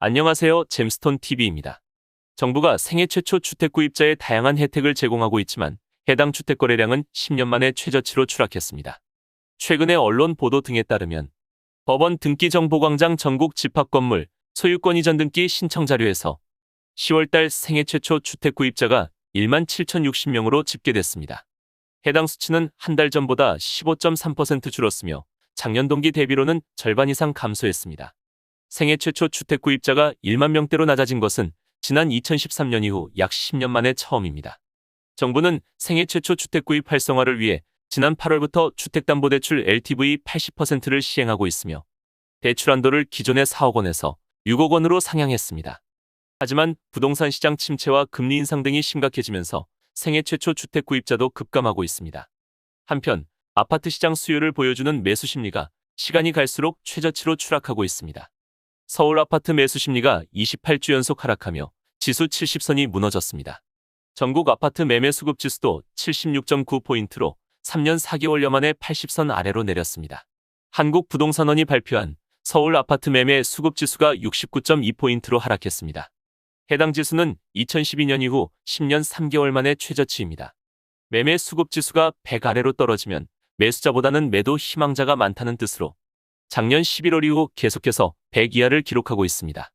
안녕하세요. 잼스톤 TV입니다. 정부가 생애 최초 주택 구입자에 다양한 혜택을 제공하고 있지만 해당 주택 거래량은 10년 만에 최저치로 추락했습니다. 최근의 언론 보도 등에 따르면 법원 등기 정보광장 전국 집합 건물 소유권 이전 등기 신청 자료에서 10월달 생애 최초 주택 구입자가 1만 7,060명으로 집계됐습니다. 해당 수치는 한 달 전보다 15.3% 줄었으며 작년 동기 대비로는 절반 이상 감소했습니다. 생애 최초 주택 구입자가 1만 명대로 낮아진 것은 지난 2013년 이후 약 10년 만에 처음입니다. 정부는 생애 최초 주택 구입 활성화를 위해 지난 8월부터 주택담보대출 LTV 80%를 시행하고 있으며 대출 한도를 기존의 4억 원에서 6억 원으로 상향했습니다. 하지만 부동산 시장 침체와 금리 인상 등이 심각해지면서 생애 최초 주택 구입자도 급감하고 있습니다. 한편 아파트 시장 수요를 보여주는 매수 심리가 시간이 갈수록 최저치로 추락하고 있습니다. 서울 아파트 매수 심리가 28주 연속 하락하며 지수 70선이 무너졌습니다. 전국 아파트 매매 수급 지수도 76.9포인트로 3년 4개월여 만에 80선 아래로 내렸습니다. 한국부동산원이 발표한 서울 아파트 매매 수급 지수가 69.2포인트로 하락했습니다. 해당 지수는 2012년 이후 10년 3개월 만에 최저치입니다. 매매 수급 지수가 100 아래로 떨어지면 매수자보다는 매도 희망자가 많다는 뜻으로 작년 11월 이후 계속해서 100 이하를 기록하고 있습니다.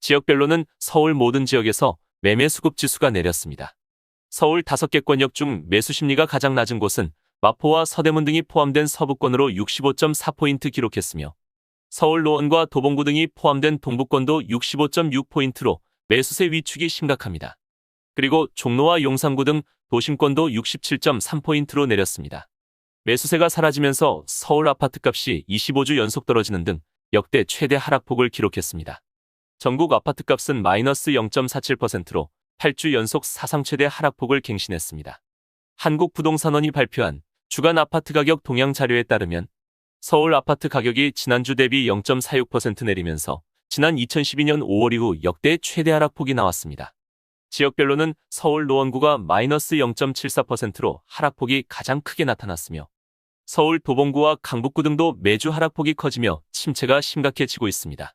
지역별로는 서울 모든 지역에서 매매 수급 지수가 내렸습니다. 서울 5개 권역 중 매수 심리가 가장 낮은 곳은 마포와 서대문 등이 포함된 서부권으로 65.4포인트 기록했으며 서울 노원과 도봉구 등이 포함된 동부권도 65.6포인트로 매수세 위축이 심각합니다. 그리고 종로와 용산구 등 도심권도 67.3포인트로 내렸습니다. 매수세가 사라지면서 서울 아파트값이 25주 연속 떨어지는 등 역대 최대 하락폭을 기록했습니다. 전국 아파트값은 마이너스 0.47%로 8주 연속 사상 최대 하락폭을 갱신했습니다. 한국부동산원이 발표한 주간 아파트 가격 동향 자료에 따르면 서울 아파트 가격이 지난주 대비 0.46% 내리면서 지난 2012년 5월 이후 역대 최대 하락폭이 나왔습니다. 지역별로는 서울 노원구가 마이너스 0.74%로 하락폭이 가장 크게 나타났으며 서울 도봉구와 강북구 등도 매주 하락폭이 커지며 침체가 심각해지고 있습니다.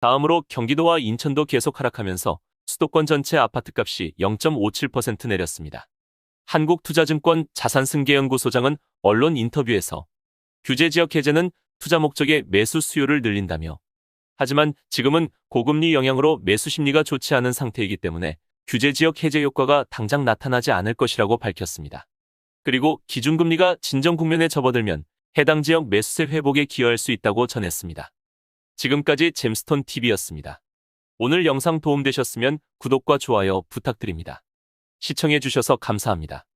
다음으로 경기도와 인천도 계속 하락하면서 수도권 전체 아파트값이 0.57% 내렸습니다. 한국투자증권 자산승계연구소장은 언론 인터뷰에서 규제지역 해제는 투자 목적의 매수 수요를 늘린다며 하지만 지금은 고금리 영향으로 매수 심리가 좋지 않은 상태이기 때문에 규제 지역 해제 효과가 당장 나타나지 않을 것이라고 밝혔습니다. 그리고 기준금리가 진정 국면에 접어들면 해당 지역 매수세 회복에 기여할 수 있다고 전했습니다. 지금까지 잼스톤 TV였습니다. 오늘 영상 도움되셨으면 구독과 좋아요 부탁드립니다. 시청해주셔서 감사합니다.